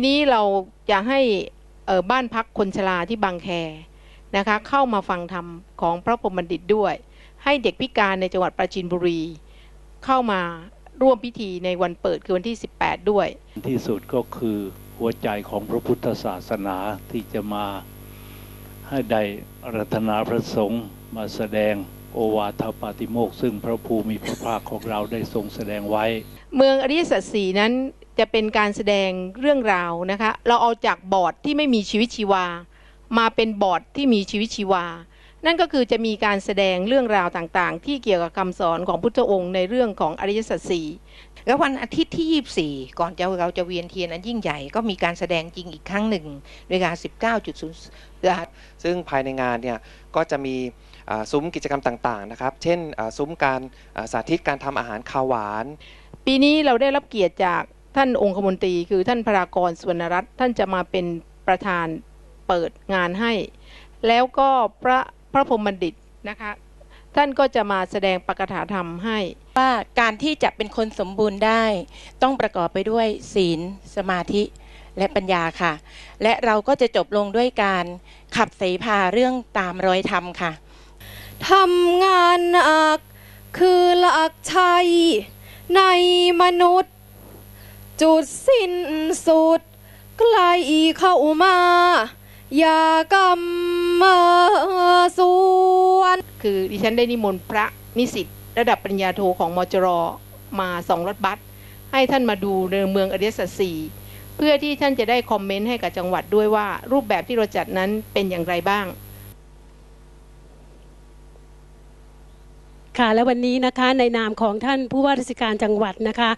ปีนี้เราจะให้เอ่อบ้านพักคนชราที่บางแคนะคะเข้ามาฟังธรรมของพระพรหมบัณฑิตด้วย ให้เด็กพิการในจังหวัดปราจีนบุรี เข้ามาร่วมพิธีในวันเปิดคือวันที่ 18 ด้วย ที่สุดก็คือหัวใจของพระพุทธศาสนาที่จะมาให้ได้อารัตนาพระสงฆ์มาแสดงโอวาทปาติโมกข์ซึ่งพระภูมิพระภาคของเราได้ทรงแสดงไว้ เมืองอริยสัจสีนั้น จะเป็นการแสดงเรื่องราวนะคะ เราเอาจากบอร์ดที่ไม่มีชีวิตชีวา มาเป็นบอร์ดที่มีชีวิตชีวา นั่นก็คือจะมีการแสดงเรื่องราวต่างๆ ที่เกี่ยวกับคำสอนของพุทธองค์ในเรื่องของอริยสัจสี่แล้ววันอาทิตย์ที่ 24 ก่อนจะเราจะเวียนเทียนอันยิ่งใหญ่ก็มีการแสดงจริงอีกครั้งหนึ่งโดยการ19.0นะคะซึ่งภายในงานเนี่ยก็จะมีอ่าซุ้มกิจกรรมต่างๆนะครับ เช่นอ่าซุ้มการอ่าสาธิตการทำอาหารคาวหวาน ปีนี้เราได้รับเกียรติจาก ท่านองคมนตรีคือท่านพระรากรสุวรรณรัตน์ท่านจะมาเป็นประธานเปิดงานให้ แล้วก็พระพระพรหมบัณฑิตนะคะท่านก็จะมาแสดงปกถาธรรมให้ ว่าการที่จะเป็นคนสมบูรณ์ได้ ต้องประกอบไปด้วยศีล สมาธิและปัญญาค่ะ และเราก็จะจบลงด้วยการขับเสพาเรื่องตามรอยธรรมค่ะทำงานหนักคือหลักชัยในมนุษย์ จุดสิ้นสุด ใกล้เข้ามา อย่ากำมาส่วน คือดิฉันได้นิมนต์พระนิสิตระดับปริญญาโทของมจรมาสองรถบัสให้ท่านมาดูในเมืองอริยสัจสี่เพื่อที่ท่านจะได้คอมเมนต์ให้กับจังหวัดด้วยว่า รูปแบบที่เราจัดนั้นเป็นอย่างไรบ้างค่ะและวันนี้นะคะในนามของท่านผู้ว่าราชการจังหวัดนะคะ